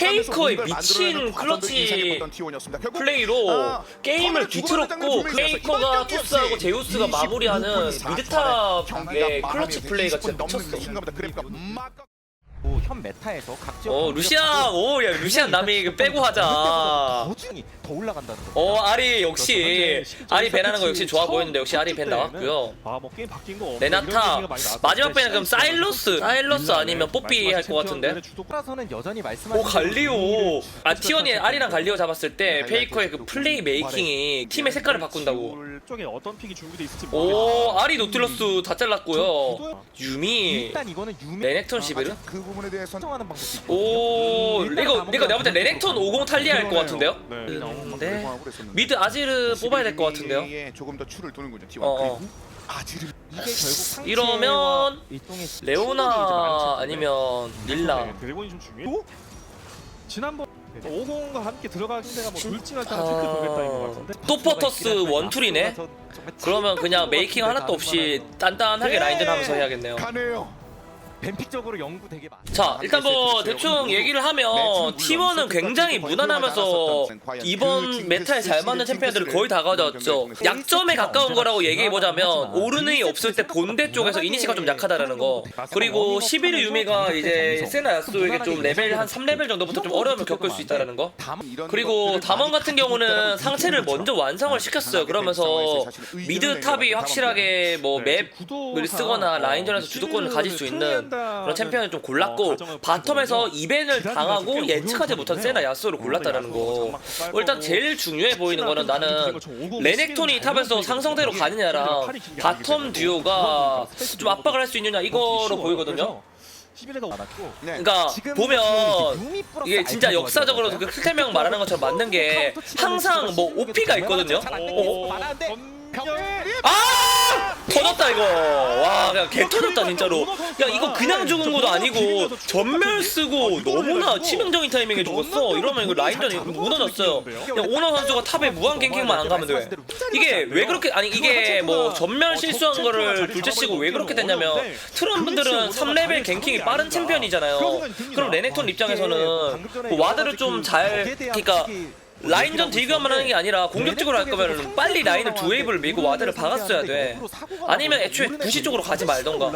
페이커의 미친 클러치 플레이로 게임을 뒤틀었고 페이커가 토스하고 제우스가 마무리하는 미드탑의 클러치 플레이가 진짜 미쳤어. 뭐현 메타에서 각 지역 어 루시안. 오야 루시안 남이 이거 빼고 하자. 거중이 더 올라간다는 거. 어 아리 역시 아리 밴하는 거 역시 좋아 보이는데 역시 아리 밴 나왔고요. 아뭐 게임 바뀐 거 레나타 이런 얘기가 많이 나왔었는데 마지막 밴은 그럼 사일러스 사일러스 아니면 뽀삐 할 것 같은데. 주도라서는 여전히 말씀하신 오 갈리오. 아 티원이 아리랑 갈리오 잡았을 때 페이커의 그 플레이 메이킹이 팀의 색깔을 바꾼다고. 쪽에 어떤 픽이 준비돼 있을지 오 아리 노틸러스 다 잘랐고요. 유미. 일단 이거는 유미. 레넥톤 시베르 그 부분에 대해서 선정하는 방법도 있고. 오 이거 이거 내가 볼때 레넥톤 50 탈리할 것 같은데요? 네. 근데. 미드 아지르 뽑아야 될 것 같은데요? 조금 더 추를 두는군요. T1 어, 어. 그리고 아지르 이게 결국 상체와 이러면 일종의 레오나 아니면 릴라. 네, 드래곤이 좀 중요해. 또? 지난번 50과 함께 들어가는 데가 뭐 돌진할 때는 아, 체크 보겠다인 것 같은데. 또 포터스 원툴이네? 그러면 그냥 메이킹 하나도 없이 단단하게 라인전 하면서 해야겠네요. 가네요. 뱀픽적으로 연구 되게 많아. 자 일단 뭐 대충 얘기를 하면 T1은 굉장히 무난하면서 이번 메타에 잘 맞는 챔피언들을 거의 다 가져왔죠 약점에 가까운 거라고 얘기해보자면 오른이 없을 때 본대 쪽에서 이니시가 좀 약하다라는 거. 그리고 11위 유미가 이제 세나 야스오에게 좀 레벨 한 3레벨 정도부터 좀 어려움을 겪을 수 있다는 거. 그리고 담원 같은 경우는 상체를 먼저 완성을 시켰어요. 그러면서 미드 탑이 확실하게 뭐 맵을 쓰거나 라인전에서 주도권을 가질 수 있는 그런 챔피언을 좀 골랐고 바텀에서 이벤을 당하고 예측하지 못한 세나 야스오를 골랐다라는 거. 어, 일단 제일 중요해 보이는 거는 나는 레넥톤이 탑에서 상성대로 가느냐랑 바텀 듀오가 좀 압박을 할 수 있느냐 이거로 보이거든요. 11회가 많았고. 그러니까 보면 이게 진짜 역사적으로 그 클테명 말하는 것처럼 맞는 게 항상 뭐 OP가 있거든요. 어? 아! 터졌다 이거. 와 그냥 개 터졌다 진짜로. 야 이거 그냥 죽은 것도 아니고 전멸 쓰고 너무나 치명적인 타이밍에 죽었어. 이러면 이거 라인전이 무너졌어요. 그냥 오너 선수가 탑에 무한 갱킹만 안 가면 돼 이게 왜 그렇게 아니 이게 뭐 전멸 실수한 거를 둘째치고 왜 그렇게 됐냐면 트런 분들은 3레벨 갱킹이 빠른 챔피언이잖아요. 그럼 레넥톤 입장에서는 뭐 와드를 좀 잘 그러니까 라인전 딜교만 하는 게 아니라 공격적으로 할 거면 빨리 라인을 두 웨이브를 밀고 와드를 박았어야 돼. 아니면 애초에 부시 쪽으로 가지 말던가.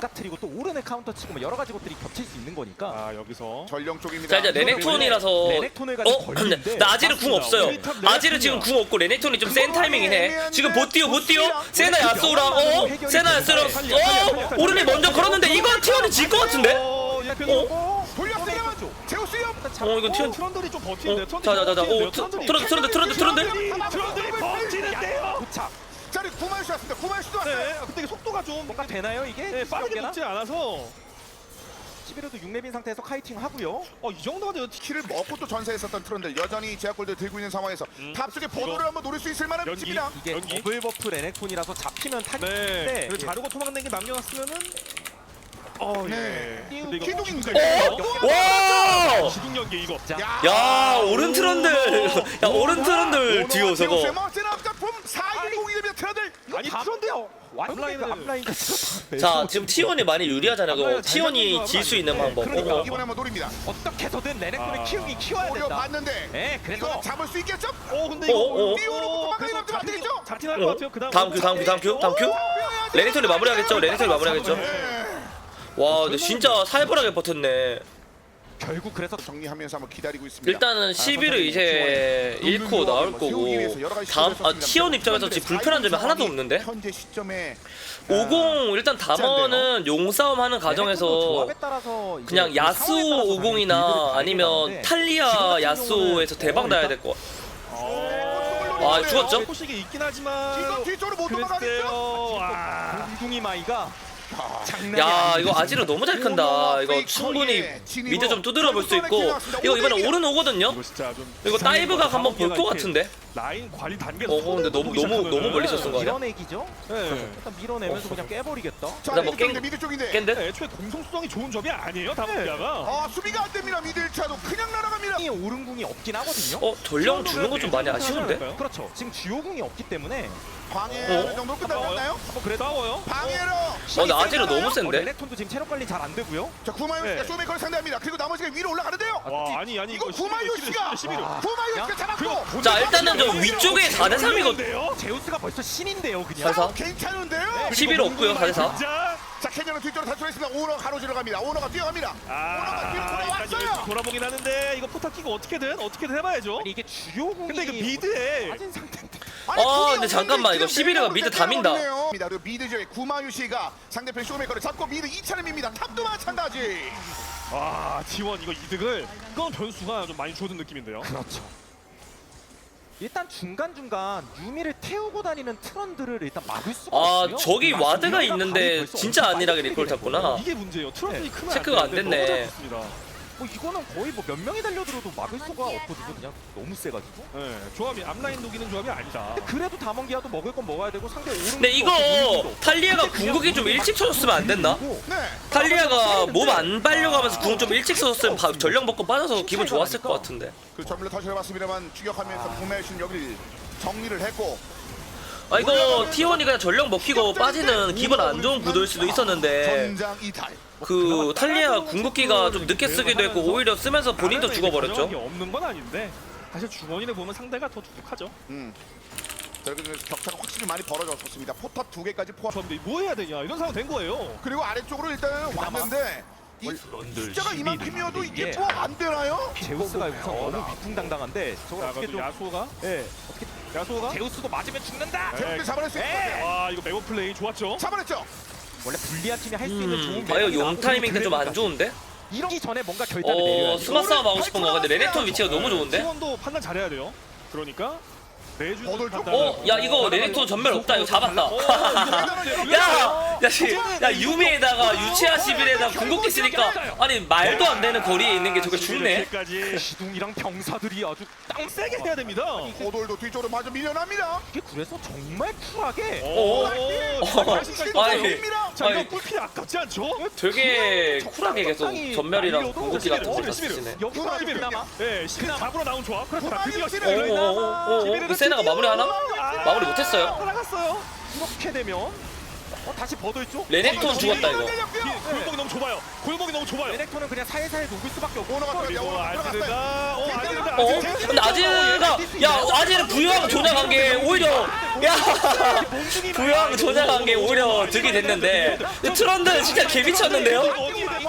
까트리고 또 오른에 카운터 치고 뭐 여러 가지 것들이 겹칠 수 있는 거니까. 아 여기서 전령 쪽입니다. 자 이제 레넥톤이라서 레넥톤을 가지고 어? 근데 나 아지르 궁 없어요. 아지르 지금 궁 없고 레넥톤이 좀 센 타이밍이긴 해. 지금 보띠오 보띠오 세나 야스오랑 어? 세나 야스오랑 어? 오른이 먼저 걸었는데 이거 티원이 질 것 같은데? 어, 어? 어? 돌렸어요. 제우스 형. 어 이건 티원 트런들이 좀 버티는데 어? 자 자 자 자 오 트- 트런드 트런드 트런드 트런드 트런들이 버티는데요. 도착. 자, 구마유시 왔습니다. 구마유시도 왔어요. 네, 근데 이게 속도가 좀 뭔가 되나요 이게? 네, 빠르게? 녹지 않아서 11호도 6렙인 상태에서 카이팅 하고요. 어, 이 정도가 돼도 키를 먹고 또 전사했었던 트런들 여전히 제약골들 들고 있는 상황에서 탑 쪽에 번호를 한번 노릴 수 있을 만한 연기. 팀이다. 이게 연기? 더블 버프 레넥톤이라서 잡히면 타기. 네. 그리고 예. 자르고 토막내기 남겨놨으면은 어, 네. 예. 근데 이거 기둥인데. 어? 와! 기둥 연기 이거. 야 오른 트런들 야 오른 트런들 듀오 저거 세나 앞작품 410이 되면 트런들. 아니. 앞라인 앞라인 자 지금 T1이 많이 유리하잖아요 그거 T1이 질 수 있는 방법 그러니까. 어, 이번에 한번 노립니다. 어떻게든 레넥톤의 아. 키우기 키워야 오려 된다. 봤는데 네, 그래서 이거 잡을 수 있겠죠? 어, 근데 어, 이거 어? 띄워놓고 도망가는 그래서 것도 안 되겠죠? 잡긴 할것 같아요. 그다음 다음 큐 다음 큐 다음 큐 다음 큐 레넥톤이 마무리하겠죠 레넥톤이 마무리하겠죠 네. 와 근데 진짜 살벌하게 버텼네 결국 그래서 정리하면서 한번 기다리고 있습니다. 일단은 11을 이제 잃고 나올 거고 다음 아 T1 입장에서 지금 불편한 점이 하나도 없는데 현재 시점에 50 일단 담원은 용싸움 하는 과정에서 따라서 이제 그냥 그 따라서 50이나 빌드를 아니면 탈리아 야스오에서 대박 나야 될 것 같아 아, 죽었죠? 포식이 있긴 하지만 뒤쪽으로 못 도망가겠죠? 와. 되는데 공중이 마이가 야. 이거 아지르 너무 잘 큰다. 이거 충분히 미드 좀 두드려 볼 수 있고. 이거 이번에 오른 오거든요? 이거 다이브각 한번 볼 것 같은데 라인 관리 단계 어, 근데 너무- 너무- 너무 멀리 쳤은 거 아니야? 밀어내기죠? 네. 일단 밀어내면서 그냥 깨버리겠다. 자, 그다음 뭐 미드 쪽인데 깬- 미드 쪽인데. 깬데? 애초에 공성수성이 좋은 점이 아니에요 다mon기아가 아 수비가 안 됩니다. 미들 차도 그냥 날아갑니다. 오른궁이 없긴 하거든요. 어 전령 주는 거 좀 많이 아쉬운데? 그렇죠. 지금 주요궁이 없기 때문에 방해하는 어? 정도 끝나갔나요? 한번 그래 싸워요. 방해로. 어 근데 아지르 너무 어, 센데? 레넥톤도 지금 체력 관리 잘 안 되고요. 자 구마유 씨가 네. 쇼메이커를 상대합니다. 그리고 나머지가 위로 올라가는데요. 와 아니 아니 이거 구마유 씨가 11호. 구마유 씨가 그리고 잡았고. 본- 자 일단은 저 위쪽에 4대 3이거든 제우스가 벌써 신인데요, 그냥. 사사? 괜찮은데요? 11 없고요 4대 4 진짜. 자 캐년은 뒤쪽으로 탈출했습니다. 오너 가로지러 갑니다. 오너가 뛰어갑니다. 오너가 뒤로 아, 돌아왔어요. 돌아보긴 하는데 이거 포탑 끼고 어떻게든 어떻게든 해봐야죠. 아니, 이게 주요궁이 근데 이거 미드에 빠진 상태인데. 아니, 아, 근데 잠깐만, 이거 지금 11가 미드 다 민다. 그리고 미드 지역의 구마유 씨가 상대편 쇼메이커를 잡고 미드 2차를 밉니다. 탑도 마찬가지. 와 지원 이거 이득을 이건 변수가 좀 많이 줄어든 느낌인데요. 그렇죠. 일단 중간중간 유미를 태우고 다니는 트런들을 일단 막을 수가 아 없어요. 저기 그래서 와드가 있는데 진짜 리콜 되는 탔구나 거예요. 이게 문제예요. 트럼프이 크면 체크가 안 되는데 됐네. 너무. 뭐 이거는 거의 뭐 몇 명이 달려들어도 막을 수가 없거든요. 그냥 너무 세가지고. 네, 조합이 앞라인 녹이는 조합이 아니다. 근데 그래도 다mon기아도 먹을 건 먹어야 되고 상대 오른. 근데 이거 탈리아가 궁극기 좀 일찍 쳐줬으면 안 됐나? 네. 탈리아가 몸안 빨려가면서 궁 좀 일찍 써줬으면 바- 전령 먹고 빠져서 기분 좋았을 것 같은데 그 전멸로 다시 해봤습니다만 추격하면서 구마유 씨는 여기를 정리를 했고 아 이거 T1이 그냥 전령 먹히고 빠지는 기분 안 좋은 구도일 수도 있었는데 전장 이탈. 그 탈리아 궁극기가 좀 늦게 쓰기도 했고 오히려 쓰면서 본인도 죽어버렸죠 없는 건 아닌데 사실 주머니를 보면 상대가 더 두둑하죠. 음. 자, 되면서 격차가 확실히 많이 벌어졌습니다. 포탑 두 개까지 포함. 조합인데 뭐 해야 되냐 이런 상황 된 거예요. 그리고 아래쪽으로 일단은 왔는데 이 숫자가 이만큼이어도 이게 뭐 안 되나요? 제우스가 우선 너무 위풍당당한데 저걸 자, 어떻게 좀 야수가 예. 야수가 제우스도 맞으면 죽는다. 제목들 잡아낼 수 있는데 와 이거 맥업 플레이 좋았죠. 잡아냈죠. 원래 불리한 팀이 할 수 있는 좋은 음, 아 이거 용 타이밍 때 좀 안 좋은데? 이러기 전에 뭔가 결단을 어 내려야죠. 스마 싸움 하고 싶은 거 근데 레넥톤 위치가 너무 좋은데? 팀원도 판단 잘해야 돼요. 그러니까 버들 좀- 어? 야 이거 레넥톤 전멸 없다 이거 잡았다 어, 야! 야, 씨, 야 유미에다가 유치아 시빌에다 궁극기 쓰니까 아니 말도 안 되는 거리에 있는 게 저게 죽네 까지 기둥이랑 병사들이 아주 땅 세게 해야 됩니다. 고돌도 뒤쪽으로 마저 밀려납니다. 이게 그래서 정말 쿨하게 오, 어, 아니, 자이 거 아니. 꿀피 아깝지 않죠? 되게 쿨하게 계속 전멸이랑 궁극기 같은 거 어, 다 시비를. 쓰시네 그만 그나마 네, 시비를 잡으러 나온 조합. 자, 그만 드디어 시비를 시비를 오, 오, 오, 오, 오. 세나가 마무리 하나? 마무리 못했어요 따라갔어요. 이렇게 되면 어, 다시 버들죠? 레넥톤 죽었다 이거 뒤에 골목이 너무 좁아요. 골목이 너무 좁아요. 레넥톤은 그냥 살살 녹을 수밖에 없고 오너가 그리고 들어갔어요. 아지르가 어 아지르가 어? 아지르 근데 아지르가 야 아지르 부유하고 조작한 게 오히려 야 부유하고 조작한 게 오히려 득이 됐는데 근데 트런드 진짜 개미쳤는데요?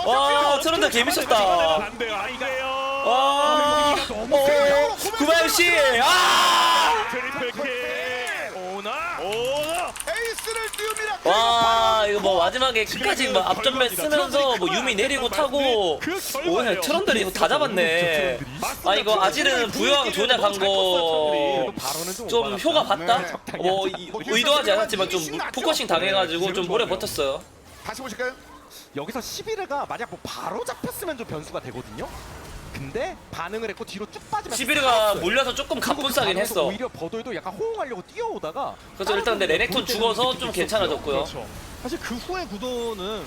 와 트런드 개미쳤다 안 돼요 안 돼요. 와 어, 구마유씨 아! 트리플 킬. 오나 오나. 에이스를 띄웁니다. 와 이거 뭐 마지막에 끝까지 뭐 앞전면 쓰면서 뭐 유미 내리고 타고 오 그냥 트런들이 이거 다 잡았네 아 이거 아지르는 부유하고 조작한 거 그래도 바로는 좀. 효과 봤다? 네. 뭐 이- 의도하지 않았지만 좀 포커싱 당해가지고 좀 오래 버텼어요 다시 보실까요? 여기서 11회가 만약 뭐 바로 잡혔으면 좀 변수가 되거든요. 근데 반응을 했고 뒤로 쭉 빠지면 11가 몰려서 조금 갑분싸긴 했어. 오히려 버돌도 약간 호응하려고 뛰어오다가 그래서 일단 근데 레넥톤 죽어서 좀 괜찮아졌고요. 그렇죠. 사실 그 후의 구도는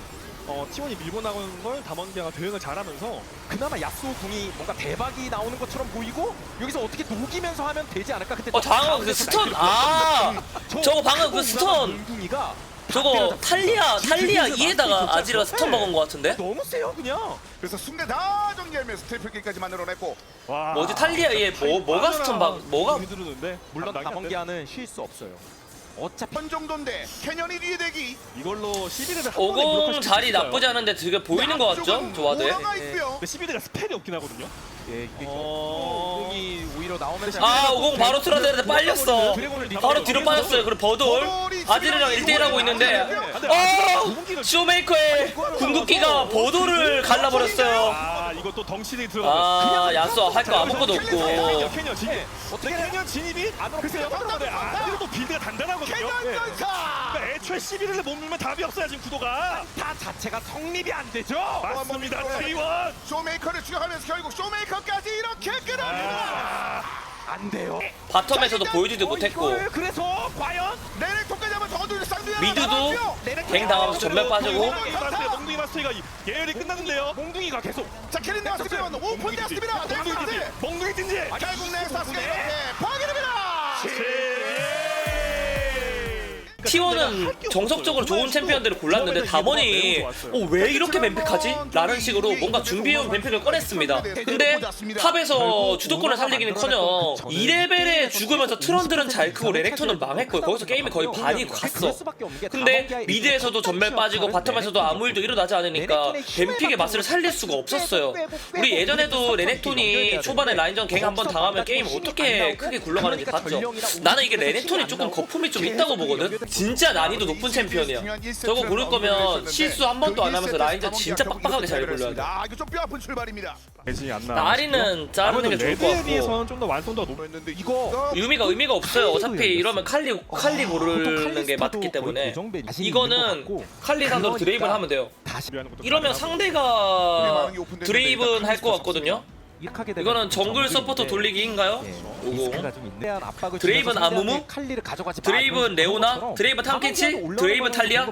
어, T1이 밀고 나오는 걸 담원기아가 대응을 잘하면서 그나마 야스오 궁이 뭔가 대박이 나오는 것처럼 보이고 여기서 어떻게 녹이면서 하면 되지 않을까? 그때 어 방금 그 스턴 아! 저거 방금 그 스턴! 궁이가 저거 탈리아 탈리아 이에다가 아지르가 스턴 먹은 것 같은데? 너무 세요 그냥 그래서 순간 다 정리하면서 트리플 킬까지 만들어냈고 와. 뭐지 탈리아 이에 뭐 뭐가 스턴 박 뭐가 휘두르는데 물론 감당이 안 돼. 담원기아는 쉴 수 없어요. 어차피 현 정도인데 캐년이 뒤에 대기 이걸로 11을 50 자리 나쁘지 않은데 되게 보이는 것 같죠? 있고요. 근데 11가 스펠이 없긴 하거든요. 예, 이게 어. 공이 오히려 나오면서 아50 바로 틀어야 되는데 빨렸어 바로 뒤로 빠졌어요 그리고 버돌 아지르랑 1대1 하고 있는데 어 쇼메이커의 궁극기가 버돌을 갈라버렸어요 아 이거 또 덩치들이 들어가. 아 야수 할거 아무것도 없고 캐년 진입. 네. 어떻게 캐년 진입이 안으로 글쎄요. 아 이거 또 빌드가 단단하거든요. 예. 그러니까 애초에 11을 못 밀면 답이 없어요 지금 구도가. 다 자체가 성립이 안 되죠. 맞습니다 T1. 쇼메이커를 추격하면서 결국 쇼메이커까지 이렇게 끌어냅니다. 아, 안 돼요. 바텀에서도 보여주지 어, 못했고 그래서 과연 레넥톤까지 한번 더 돌려 쌍둥이 미드도 갱 당하면서 전멸 빠지고 몽둥이 마스터 몽둥이 마스터가 예열이 끝났는데요. 몽둥이가 계속 자 캐린 나왔으면 오픈 되었습니다. T1은 정석적으로 좋은 챔피언들을 골랐는데 담원이 어, 왜 이렇게 뱀픽하지? 라는 식으로 뭔가 준비해온 뱀픽을 꺼냈습니다. 근데 탑에서 주도권을 살리기는커녕 2레벨에 죽으면서 트런들은 잘 크고 레넥톤은 망했고 거기서 게임이 거의 반이 갔어. 근데 미드에서도 전멸 빠지고 바텀에서도 아무 일도 일어나지 않으니까 뱀픽의 맛을 살릴 수가 없었어요. 우리 예전에도 레넥톤이 초반에 라인전 갱 한번 당하면 게임 어떻게 크게 굴러가는지 봤죠. 나는 이게 레넥톤이 조금 거품이 좀 있다고 보거든. 진짜 난이도 높은 챔피언이야. 저거 고를 거면 실수 한 번도 안 하면서 라인전 진짜 빡빡하게 잘 굴려야 돼. 아 이거 좀 뼈 아픈 출발입니다. 되지 않나. 나리는 자르는 게 좋을 것 레드에 같고 비해서는 좀 더 완성도가 높. 했는데 이거 의미가 의미가 없어요. 어차피 이러면 칼리 칼리 고르는 게 맞기 때문에 이거는 칼리 상대로 드레이븐 하면 돼요. 다시 이러면. 상대가 드레이븐 할 것 같거든요. 이거는 이거는 정글 서포터 돌리기인가요? 오고 드레이븐 아무무? 칼리를 가져가지 드레이븐 레오나? 드레이븐 탐켄치? 드레이븐 탈리아?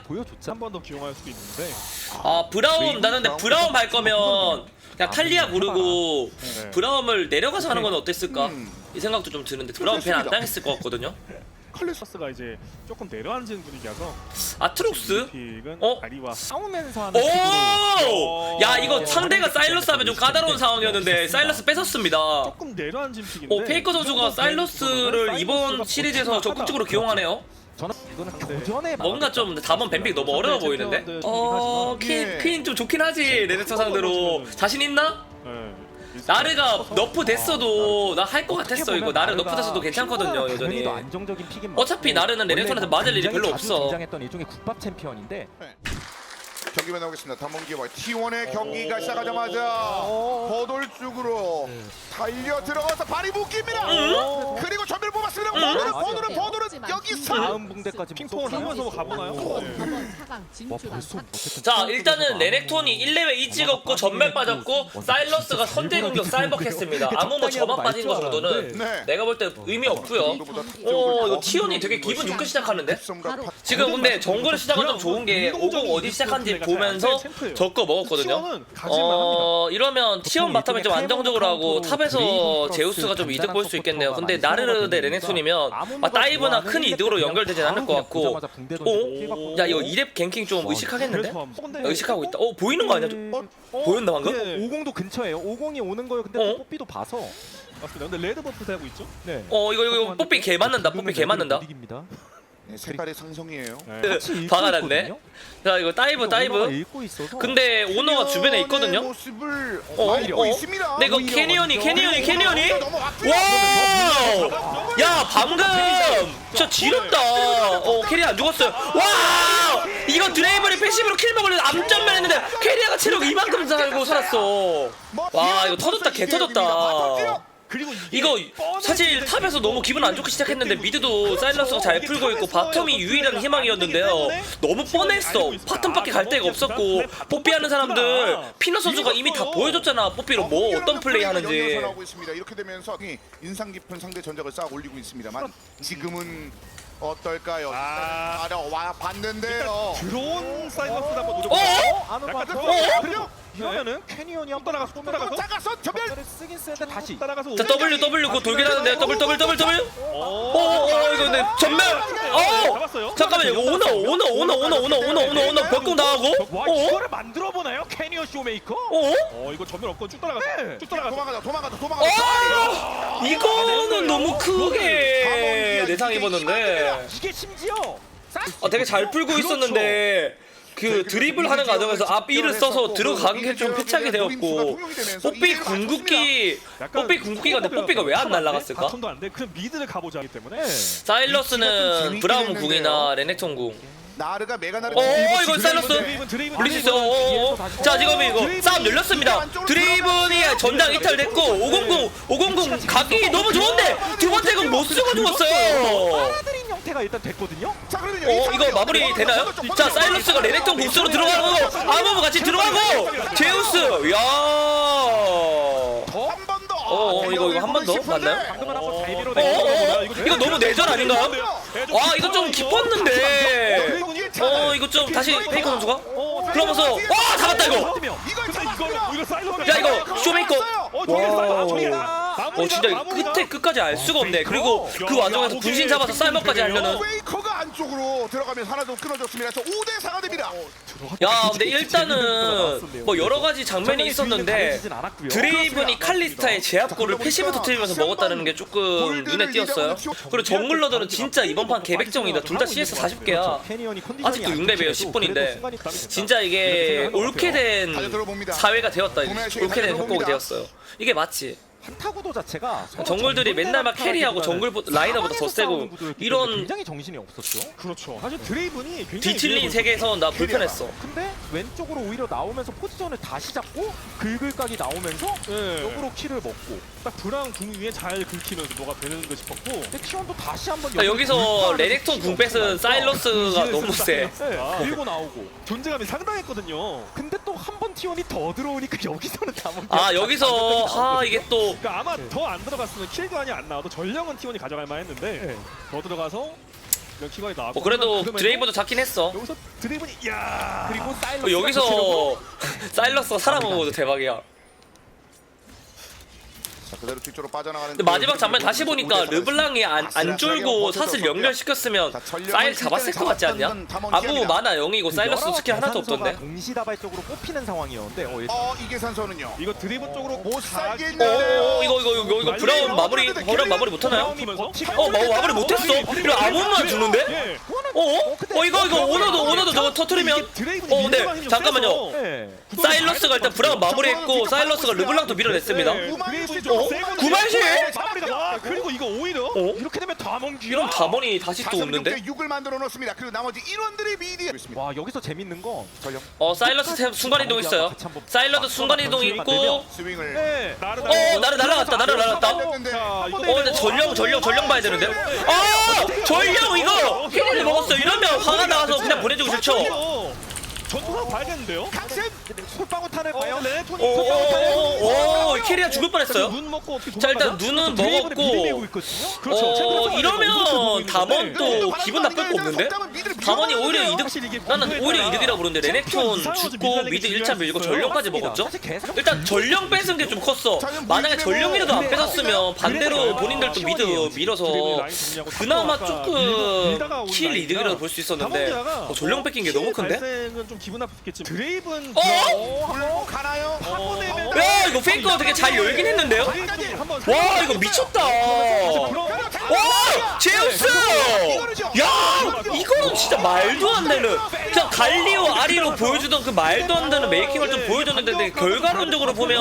한번 더 기용할 수도 있는데. 아 브라움 나는 근데 브라움 할 거면 그냥 탈리아 고르고 네. 브라움을 내려가서 하는 건 어땠을까? 음. 이 생각도 좀 드는데 브라움 밴안 당했을 것 같거든요. 칼리스가 이제 조금 내려앉은 분위기라서 아트록스? 픽은 어? 다리와 싸우면서 하는 오! 야 이거 상대가 사일러스 하면 좀 까다로운 상황이었는데 사일러스 뺏었습니다. 조금 내려앉은 픽인데. 오 페이커 선수가 사일러스를 이번 시리즈에서 적극적으로 기용하네요. 저는 이거는 네. 교전에 뭔가 좀 담원 뱀픽 너무 어려워 보이는데? 어... 퀸, 퀸 좀 좋긴 하지 레넥터 상대로 자신 있나? 네. 나르가 너프 됐어도 나 할 것 같았어 이거. 나르 너프 됐어도 괜찮거든요 여전히. 안정적인 픽인 어차피 나르는 레넥톤한테 맞을 일이 별로 없어. 등장했던 일종의 국밥 챔피언인데 경기만 나오겠습니다. 담원기와 T1의 경기가 시작하자마자 버돌 쪽으로 달려 들어가서 발이 묶입니다. 그리고 전멸 뽑았습니다. 버돌은 버돌은 버돌은 여기서 다음 붕대까지 핑퐁을 하면서 가보나요? 네. 와 벌써 자 일단은 레넥톤이 1레벨 2 찍었고 전멸 빠졌고 사일러스가 선제 공격 쌀먹했습니다. 아무 뭐 저만 빠진 거 정도는 네. 내가 볼 때 의미 없고요. 어 이거 티온이 되게 기분 좋게 시작하는데? 지금 근데 정글 시작은 좀 좋은 게 오공 어디 시작한지 보면서 적거 먹었거든요. T1은 가질만 합니다. 어 이러면 T1 바텀이 좀 안정적으로 하고 탑에 서 제우스가 좀 이득 볼 수 있겠네요 근데 나르르 대 레넥톤이면 아, 다이브나 큰 이득으로 연결되진 않을 것 같고 오? 야 이거 2렙 갱킹 좀 의식하겠는데? 한번- 의식하고 있다 어 보이는 거 아니야? 좀? 보였나 방금? 네. 50도 근처에요. 50이 오는 거예요. 근데 어? 또 뽀삐도 봐서 맞습니다. 근데 레드 버프 되고 있죠? 네. 어 이거 이거 뽀삐 개 맞는다 뽀삐 개 맞는다 입니다. 네, 색깔의 상성이에요. 네. 박아 놨네 자 이거 다이브 다이브 읽고 있어서 근데 오너가 주변에 있거든요? 모습을 어? 많이 어? 있습니다. 근데 이거 캐니언이 캐니언이 캐니언이? 와우! 야 방금 진짜 지렸다 어 캐리어 안 죽었어요 와 이거 드레이버리 패시브로 킬 먹으려고 암전만 했는데 캐리어가 체력 이만큼 살고 살았어 와 이거 터졌다 개 터졌다 그리고 이거 사실 탑에서 너무 기분 안 좋게 시작했는데 미드도 사일러스가 잘 풀고 있고 바텀이 유일한 희망이었는데요 너무 뻔했어 바텀밖에 갈 데가 없었고 뽀삐하는 사람들 피너 선수가 이미 다 보여줬잖아 뽀삐로 뭐 어떤 플레이 하는지. 이렇게 되면서 인상 깊은 상대 전적을 쌓아 올리고 있습니다만 지금은 어떨까요? 아. 알아와 봤는데요. 드론 사이버스도 한번 노려. 어? 어? 그래요? 이러면은 캐니언이 한 따라가서 또 따라가서 작아서 전멸. 을 쓰긴 쓰는데 다시 따라가서 자 W W 그거 돌긴 하는데 더블 더블 더블 더블 어어 이거 근데 전멸 어 잡았어요. 잠깐만요 이거 오너 오너 오너 오너 오너 오너 오너 오너 벽공 당하고 와 어? 이거를 만들어 보나요? 캐니언 쇼메이커? 어? 어 이거 전멸 없고 쭉 따라가서 네. 쭉 따라가서 도망가자 도망가자 도망가자. 어? 이거는 너무 크게 내상 입었는데 이게 심지어 아, 되게 잘 풀고 있었는데 그 드리블 하는 과정에서 앞 1을 써서 들어가는 게좀 패착이 되었고 뽀삐 궁극기 뽀삐 궁극기가 근데 뽀삐가 왜 안 날라갔을까? 바텀도 안 돼. 그냥 미드를 가보자 하기 때문에. 사일러스는 브라운 궁이나 레넥톤 궁 나르가 메가나르. 어, 이거 사일러스? 어, 어. 자 지금 이거 싸움 열렸습니다 드리븐이 전장 이탈됐고 500 500 각이 너무 좋은데 두 번째 공못 쓰고 죽었어요 형태가 일단 됐거든요. 자 그러면요. 어 이거 마무리 되나요? 자 사일러스가 레넥톤 보스로 들어가는 거 아무무 같이 들어가고 제우스 한번 더. 어, 어, 이거, 이거 한 번 더? 맞나요? 방금은 한번 잘 어, 밀어내고 어, 이거 너무 내전 아닌가요? 와 이거 좀 깊었는데 어 이거 좀 다시 페이커 선수가 그러면서 와 잡았다 이거 야 이거 쇼메이커 어 와우. 어 진짜 이 끝에 끝까지 알 수가 없네. 그리고 그 와중에서 분신 잡아서 쌀먹까지 하려는. 웨이커가 안쪽으로 들어가면 하나 더 끊어졌습니다. 그래서 5대 4가 됩니다. 야 근데 일단은 뭐 여러 가지 장면이 있었는데 드레이븐이 칼리스타의 제압골을 패시브 터트리면서 먹었다는 게 조금 눈에 띄었어요. 그리고 정글러들은 진짜 이번 판 개백정이다. 둘 다 CS 40개야. 아직도 6레벨이에요. 10분인데. 진짜 이게 옳게 된. 사회가 되었다. 옳게 된 협곡이 되었어요. 이게 맞지. 한타구도 자체가 정글들이 맨날 막 캐리하고 정글 보- 라이너보다 더 세고 이런 굉장히 정신이 없었죠. 그렇죠. 사실 드레이븐이 굉장히 뒤틀린 세계에서 나 불편했어. 근데 왼쪽으로 오히려 나오면서 포지션을 다시 잡고 긁을각이 나오면서 예. 역으로 키를 먹고 딱 브라운 궁 위에 잘 긁히면서 뭐가 되는 거 싶었고 근데 티원도 다시 한번 야, 여기서 레넥톤 궁 뺏은 사일러스가 너무 세. 네, 아. 밀고 나오고 존재감이 상당했거든요. 근데 또 한번 티원이 더 들어오니까 여기서는 다 먹게 아 여기서 아 이게 또 그러니까 아마 더안 들어갔으면 킬교환이 안 나와도 전령은 T1이 가져갈 만했는데 네. 더 들어가서 이런 킬교환이 나왔고 뭐 그래도 드레이버도 잡긴 했어. 여기서 드레이븐이 야 그리고 사일러스 어, 여기서 사일러스가 살아먹은 것도 대박이야. 자, 그대로 뒤쪽으로 빠져나가는. 근데 마지막 장면 다시 보니까 르블랑이 안, 안 쫄고 사슬 연결시켰으면 사일 잡았을 것 같지 않냐? 아무 만화 0이고 사일러스 스킬 하나도 없던데. 동시다발적으로 뽑히는 상황이었는데 어, 어 이게 산선은요. 이거 드리븐 쪽으로 못 어, 살겠는데요. 어, 이거 이거 이거 이거 브라운 마무리 브라운 마무리 못 하나요? 어 마, 마무리 못 했어. 이거 아무만 주는데? 예. 어? 어 이거 이거 오너도 오너도 저거 터트리면 어, 네. 잠깐만요. 네. 사일러스가 일단 브라운 마무리했고 사일러스가 르블랑도 밀어냈습니다. 네, 어? 구만시? 와 그리고 이거 오히려 어? 이렇게 되면 이런 담원이 다시 또 없는데? 6을 만들어 놓습니다. 그리고 나머지 인원들이 있습니다. 와 여기서 재밌는 건 전령 어 사일러스 템 순간 이동 있어요. 사일러스 순간 이동 있고 스윙을. 네. 나르 어 나를 날아갔다 나를 이거 어 근데 전령 전령 전령 봐야 되는데. 아 전령 이거 캐리를 먹었어. 이러면 화가 나서 그냥 보내주고 싫죠. 전투상 봐야겠는데요? 강심 솔방울 탄을 어, 과연 레톤이 오오오 캐리가 죽을 뻔했어요. 눈 먹고 어떻게 자 일단 도망가죠? 눈은 드레이븐을 먹었고 있거든요. 그렇죠. 어 챔피언스 이러면 담원도 기분 나쁠 거 없는데? 담원이 오히려 이득 사실 이게 나는 오히려 따라 이득이라고 보는데 레넥톤 죽고 미드 밀리는 1차 밀고 게 전령까지. 먹었죠? 사실 계속 일단 전령 뺏은 게 좀 컸어. 만약에 전령이라도 안 뺏었으면 반대로 본인들도 미드 밀어서 그나마 조금 킬 이득이라도 볼수 있었는데 어, 전령 뺏긴 게 너무 큰데? 발생은 좀 기분 나쁘겠지. 드레이븐 어? 물고 가나요? 파고내면 야 이거 페이커 되게 잘 열긴 했는데요? 와 이거 미쳤다. 와 제우스! 야 이거는 진짜 말도 안 되는 그냥 갈리오 아리로 보여주던 그 말도 안 되는 메이킹을 좀 보여줬는데 근데 결과론적으로 보면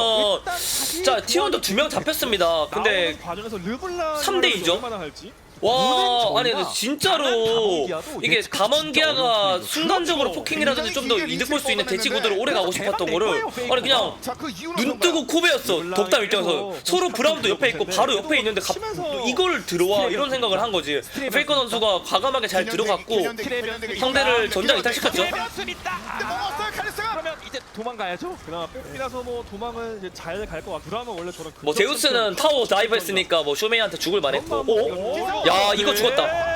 자 T1도 두 명 잡혔습니다. 근데 과정에서 르블랑 3대 2죠? 얼마나 할지. 와 아니 근데 진짜로 이게 담원기아가 순간적으로 포킹이라든지 좀 더 이득 볼 수 있는 대치 구도를 오래 가고 싶었던 거를 아니 그냥 눈 뜨고 코베였어 덕담 입장에서 서로 브라운도 옆에 있고 바로 옆에 있는데 갑, 이걸 들어와 이런 생각을 한 거지 페이커 선수가 과감하게 잘 들어갔고 상대를 전장 이탈시켰죠 도망가야죠. 그나마 뺏기라서 뭐 도망을 이제 잘 갈 것 같고 브라움은 원래 저런 뭐 제우스는. 타워 다이브 했으니까 뭐 쇼메이한테 죽을 만했고 오? 오? 야 이거 죽었다 네.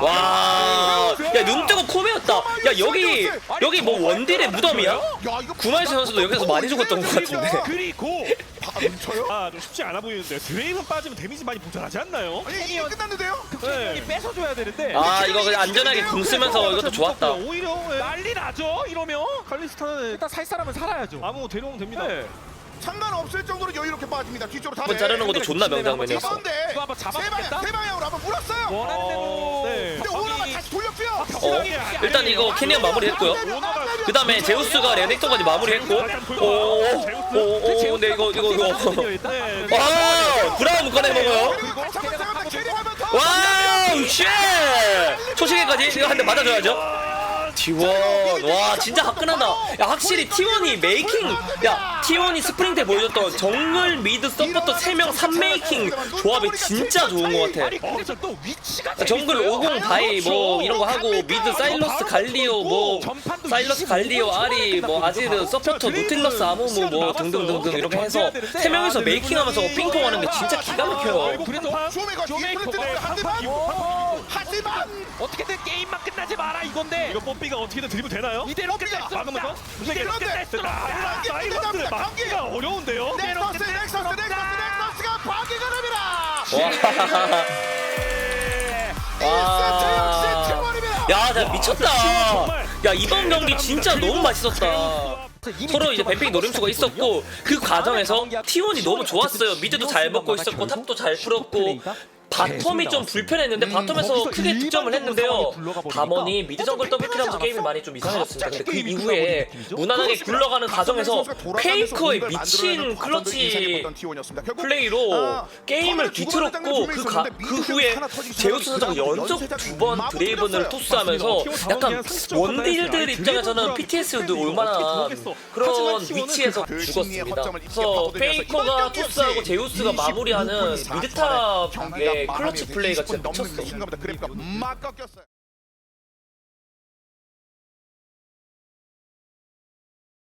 와, 야 눈 뜨고 코베였다. 야 여기 여기 뭐 원딜의 무덤이야? 구만시 선수도 여기서 많이 죽었던 것 같은데. 그리고 멈춰요? 아, 좀 쉽지 않아 보이는데 드레이븐 빠지면 데미지 많이 모자라지 않나요? 아니 이게 끝났는데요? 네. 뺏어줘야 되는데. 아 이거 그냥 안전하게 궁 쓰면서 이것도 좋았다. 오히려 예. 난리 나죠. 이러면 칼리스타는 일단 살 사람은 살아야죠. 아무 데려오면 됩니다. 네. 상관없을 정도로 여유롭게 빠집니다. 뒤쪽으로 다. 한번 자르는 것도 존나 명장면이었어. 잡았는데 이거 한번 세 잡아보겠다. 세 방향으로 한번 물었어요. 원하는 대로. 네. 근데 오너가 다시 돌렸고요. 어, 일단 이거 캐니언 마무리했고요. 그 다음에 제우스가 레넥톤까지 마무리했고, 오오 오 근데 이거 이거 이거. 네. 와 브라운 꺼내 먹어요. 그리고 캐리하면서 와우 쉣! 초시계까지 이거 한 대 맞아줘야죠. T1 와 진짜 화끈하다. 야 확실히 T1이 메이킹. 야 T1이 스프링 때 보여줬던 정글 미드 서포터 3명 3메이킹 조합이 진짜 좋은 것 같아. 정글 50 바이 뭐 이런 거 하고 미드 사일러스 갈리오 뭐 사일러스 갈리오 아리 뭐 아지르 서포터 노틸러스 아무무 뭐 등등등등 이렇게 해서 세 명이서 메이킹하면서 핑퐁 하는 게 진짜 기가 막혀요. 하지만 어떻게든 게임만 끝나지 마라 이건데. 이거 뽀삐가 어떻게든 드리블 되나요? 이대로 끝냈어. 막으면서 그런데 사이런스 경기 막기가 어려운데요? 넥서스 넥서스 넥서스 역시 팀원입니다. 야, 나 미쳤다. 야, 이번 경기 진짜 너무 맛있었다. 서로 이제 뱀픽 노림수가 있었고 그 과정에서 T1이 너무 좋았어요. 미드도 잘 먹고 있었고 탑도 잘 풀었고 바텀이 좀 불편했는데 바텀에서 크게 득점을 했는데요. 담원이 미드 정글 더블킬하면서 게임이 많이 좀 이상해졌습니다. 근데 그 이후에 무난하게 굴러가는 과정에서 페이커의 미친 클러치 플레이로 게임을 뒤틀었고 그, 가, 그 후에 제우스 선수가 연속 두 번 드레이븐을 토스하면서 약간 원딜들 입장에서는 PTS도 올만한 그런 위치에서 죽었습니다. 그래서 페이커가 토스하고 제우스가 마무리하는 미드탑의 클러치 플레이가 진짜 미쳤어. 순간부터 그래프가 막 꺾였어요.